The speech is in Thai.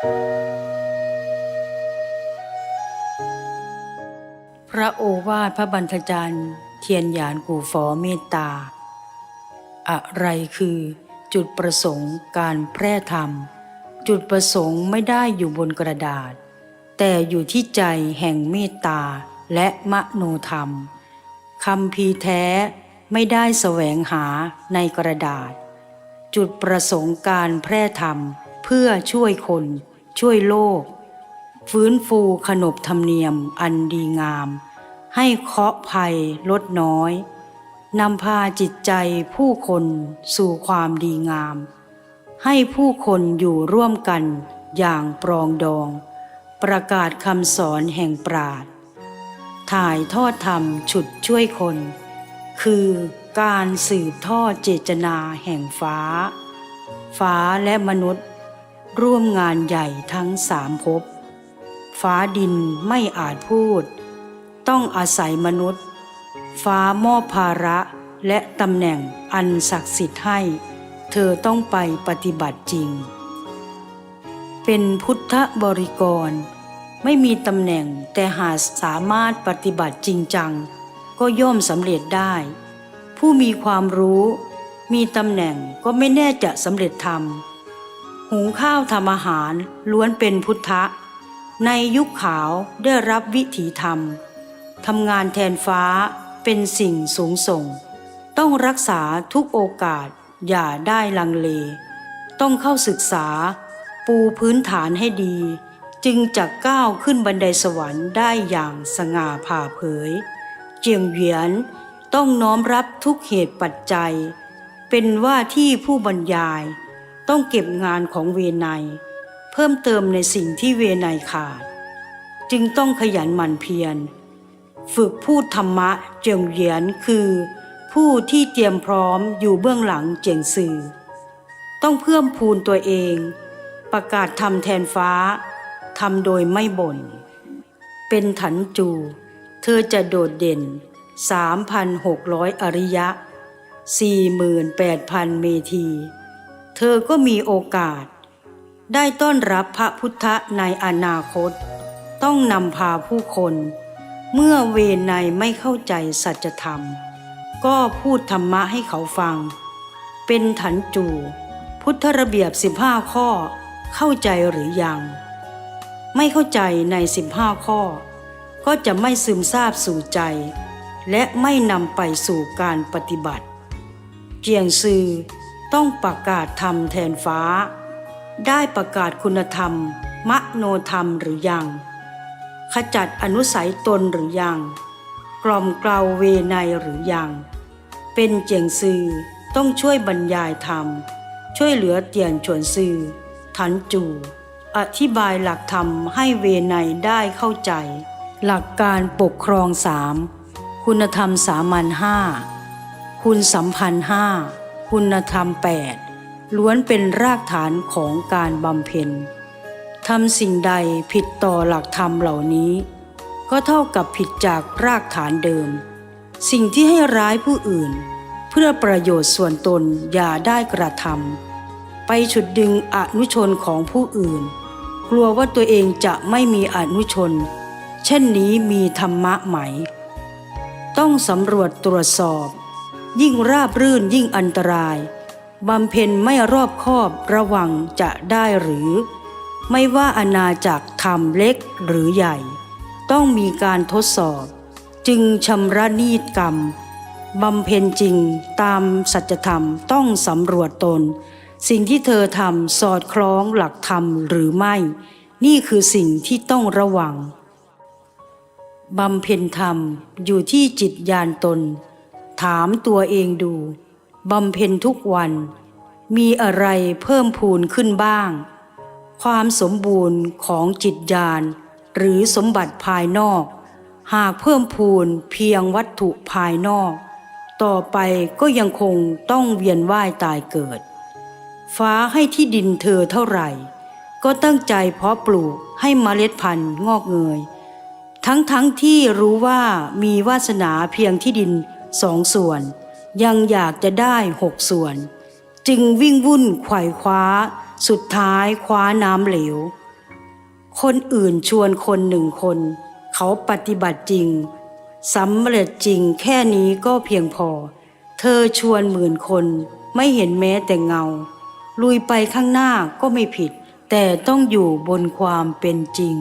พระโอวาทพระบัญชจารย์เทียนหยานกูฝอเมตตา อะไรคือจุดประสงค์การแพร่ธรรม จุดประสงค์ไม่ได้อยู่บนกระดาษ แต่อยู่ที่ใจแห่งเมตตาและมโนธรรมคำพีแท้ไม่ได้แสวงหาในกระดาษ จุดประสงค์การแพร่ธรรมเพื่อช่วยคน ช่วยโลก ฟื้นฟูขนบธรรมเนียมอันดีงาม ให้เคาะภัยลดน้อยนำพาจิตใจผู้คนสู่ความดีงาม ให้ผู้คนอยู่ร่วมกันอย่างปรองดอง ประกาศคำสอนแห่งปราดถ่ายทอดธรรมฉุดช่วยคน คือการสืบทอดเจตนาแห่งฟ้า ฟ้าและมนุษย์ ร่วมงานใหญ่ทั้งสามภพ ฟ้าดินไม่อาจพูด ต้องอาศัยมนุษย์ ฟ้ามอบภาระและตำแหน่งอันศักดิ์สิทธิ์ให้ เธอต้องไปปฏิบัติจริง เป็นพุทธบริกร ไม่มีตำแหน่งแต่หากสามารถปฏิบัติจริงจัง ก็ย่อมสำเร็จได้ ผู้มีความรู้ มีตำแหน่งก็ไม่แน่จะสำเร็จธรรม หุงข้าวทำอาหารล้วนเป็นพุทธะ ในยุคขาวได้รับวิถีธรรมทำงานแทนฟ้าเป็นสิ่งสูงส่ง ต้องรักษาทุกโอกาสอย่าได้ลังเล ต้องเข้าศึกษา ปูพื้นฐานให้ดี จึงจะก้าวขึ้นบันไดสวรรค์ได้อย่างสง่าผ่าเผย เจียงเหวียนต้องน้อมรับทุกเหตุปัจจัย เป็นว่าที่ผู้บรรยาย ต้องเก็บงานของเวไนยเพิ่มเติมในสิ่งที่เวไนยขาด จึงต้องขยันหมั่นเพียร ฝึกพูดธรรมะเจียงเหวียนคือ ผู้ที่เตรียมพร้อมอยู่เบื้องหลังเจียงสื่อ ต้องเพิ่มพูนตัวเอง ประกาศทำแทนฟ้าทำโดยไม่บ่น เป็นถันจู เธอจะโดดเด่น 3,600 อริยะ 48,000 เมธี เธอก็มีโอกาส ได้ต้อนรับพระพุทธในอนาคต ต้องนำพาผู้คน เมื่อเวไนไม่เข้าใจสัจธรรม ก็พูดธรรมะให้เขาฟัง เป็นถันจู พุทธระเบียบ 15 ข้อเข้าใจหรือยัง ไม่เข้าใจใน 15 ข้อ ก็จะไม่ซึมซาบสู่ใจ และไม่นำไปสู่การปฏิบัติ เจียงซือ ต้องประกาศธรรมแทนฟ้า ได้ประกาศคุณธรรม มโนธรรมหรือยัง ขจัดอนุสัยตนหรือยัง กล่อมกล่าวเวไนหรือยัง เป็นเจียงซือต้องช่วยบรรยายธรรม ช่วยเหลือเตียนฉวนซือถันจูอธิบายหลักธรรมให้เวไนได้เข้าใจ หลักการปกครองสามคุณธรรมสามัญห้าคุณสัมพันธ์ห้า คุณธรรมแปดล้วนเป็นรากฐานของการบำเพ็ญทำสิ่งใดผิดต่อหลักธรรมเหล่านี้ ก็เท่ากับผิดจากรากฐานเดิม สิ่งที่ให้ร้ายผู้อื่น เพื่อประโยชน์ส่วนตนอย่าได้กระทำไปฉุดดึงอนุชนของผู้อื่น กลัวว่าตัวเองจะไม่มีอนุชน เช่นนี้มีธรรมะไหม ต้องสำรวจตรวจสอบ ยิ่งราบรื่นยิ่งอันตรายบำเพ็ญไม่รอบคอบระวังจะได้หรือ ไม่ว่าอาณาจักรธรรมเล็กหรือใหญ่ ต้องมีการทดสอบ จึงชำระนีดกรรมบำเพ็ญจริงตามสัจธรรมต้องสำรวจตน สิ่งที่เธอทำสอดคล้องหลักธรรมหรือไม่ นี่คือสิ่งที่ต้องระวังบำเพ็ญธรรมอยู่ที่จิตญาณตน ถามตัวเองดูบำเพ็ญทุกวัน มีอะไรเพิ่มพูนขึ้นบ้าง ความสมบูรณ์ของจิตญาณหรือสมบัติภายนอก หากเพิ่มพูนเพียงวัตถุภายนอก ต่อไปก็ยังคงต้องเวียนว่ายตายเกิด ฟ้าให้ที่ดินเธอเท่าไหร่ ก็ตั้งใจเพาะปลูกให้เมล็ดพันธุ์งอกเงย ทั้งทั้งที่รู้ว่ามีวาสนาเพียงที่ดิน สองส่วน ยังอยากจะได้หกส่วน จึงวิ่งวุ่นไขว่คว้า สุดท้ายคว้าน้ำเหลว คนอื่นชวนคนหนึ่งคน เขาปฏิบัติจริงสำเร็จจริงแค่นี้ก็เพียงพอ เธอชวนหมื่นคนไม่เห็นแม้แต่เงา ลุยไปข้างหน้าก็ไม่ผิด แต่ต้องอยู่บนความเป็นจริง